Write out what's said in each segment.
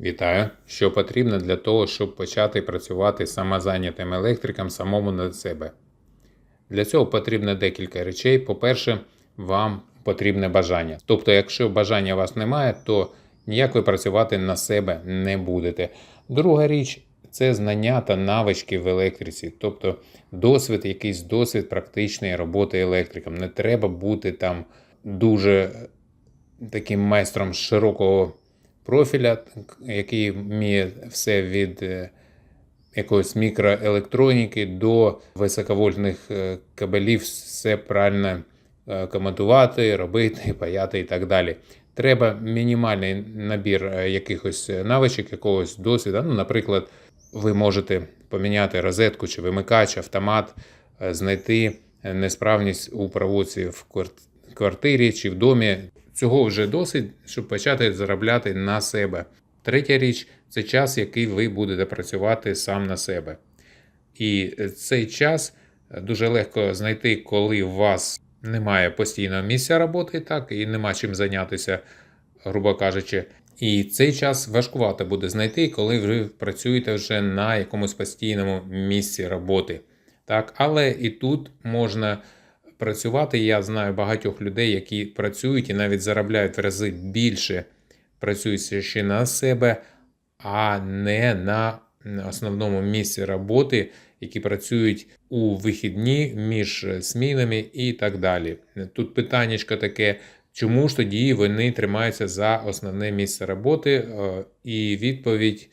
Вітаю! Що потрібно для того, щоб почати працювати самозайнятим електриком самому на себе? Для цього потрібно декілька речей. По-перше, вам потрібне бажання. Тобто, якщо бажання у вас немає, то ніяк ви працювати на себе не будете. Друга річ це знання та навички в електриці, тобто досвід, якийсь досвід практичної роботи електриком. Не треба бути там дуже таким майстром широкого профіля, який вміє все від е, якоїсь мікроелектроніки до високовольтних е, кабелів, все правильно е, коментувати, робити, паяти і так далі. Треба мінімальний набір якихось навичок, якогось досвіду. Ну, наприклад, ви можете поміняти розетку чи вимикач, автомат, знайти несправність у проводці в квартирі чи в домі. Цього вже досить, щоб почати заробляти на себе. Третя річ це час, який ви будете працювати сам на себе. І цей час дуже легко знайти, коли у вас немає постійного місця роботи, так, і нема чим зайнятися, грубо кажучи. І цей час важкувато буде знайти, коли ви працюєте вже на якомусь постійному місці роботи. Так, але і тут можна працювати. Я знаю багатьох людей, які працюють і навіть заробляють в рази більше, працюють ще на себе, а не на основному місці роботи, які працюють у вихідні між змінами і так далі. Тут питання таке. Чому ж тоді вони тримаються за основне місце роботи? Е, І відповідь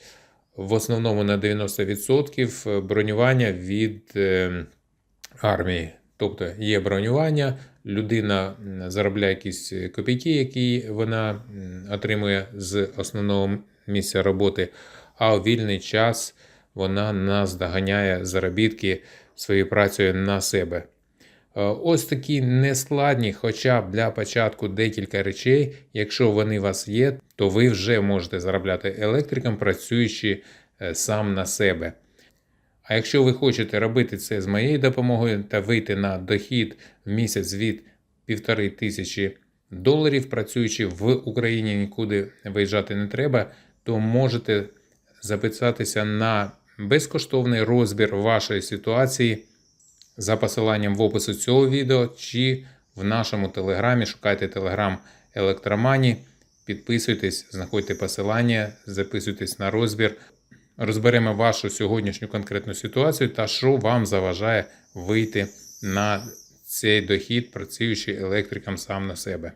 в основному на 90% бронювання від е, армії. Тобто є бронювання, людина заробляє якісь копійки, які вона отримує з основного місця роботи, а у вільний час вона наздоганяє заробітки своєю працею на себе. Е, Ось такі нескладні, хоча б для початку декілька речей. Якщо вони у вас є, то ви вже можете заробляти електриком, працюючи е, сам на себе. А якщо ви хочете робити це з моєю допомогою та вийти на дохід в місяць від півтори тисячі доларів, працюючи в Україні, нікуди виїжджати не треба, то можете записатися на безкоштовний розбір вашої ситуації за посиланням в опису цього відео чи в нашому телеграмі. Шукайте телеграм Електромані, підписуйтесь, знаходьте посилання, записуйтесь на розбір. Розберемо вашу сьогоднішню конкретну ситуацію та що вам заважає вийти на цей дохід, працюючи електриком сам на себе.